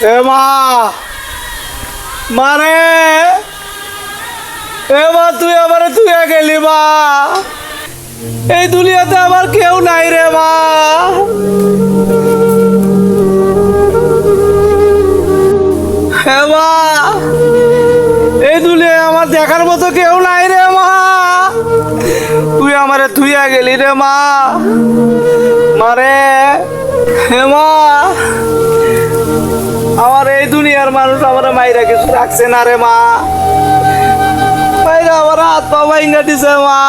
এ মা মানে এ মা, তুই আবার তুই গেলি মা। এই দুনিয়াতে আমার কেউ নাই রে মা। হে এই দুনিয়ায় আমার দেখার মতো কেউ নাই রে মা। তুই আমারে তুইয়া গেলি রে মা। মারে হে মা। আমার দুনিয়ার মানুষ আমার মাইরা কিছু রাখছে না রে মা। মাইরা আমার হাত পা ভাইঙ্গা দিছে মা।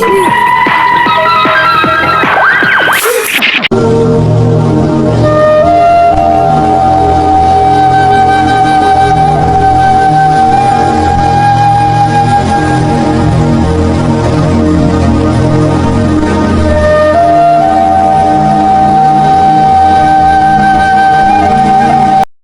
Yeah.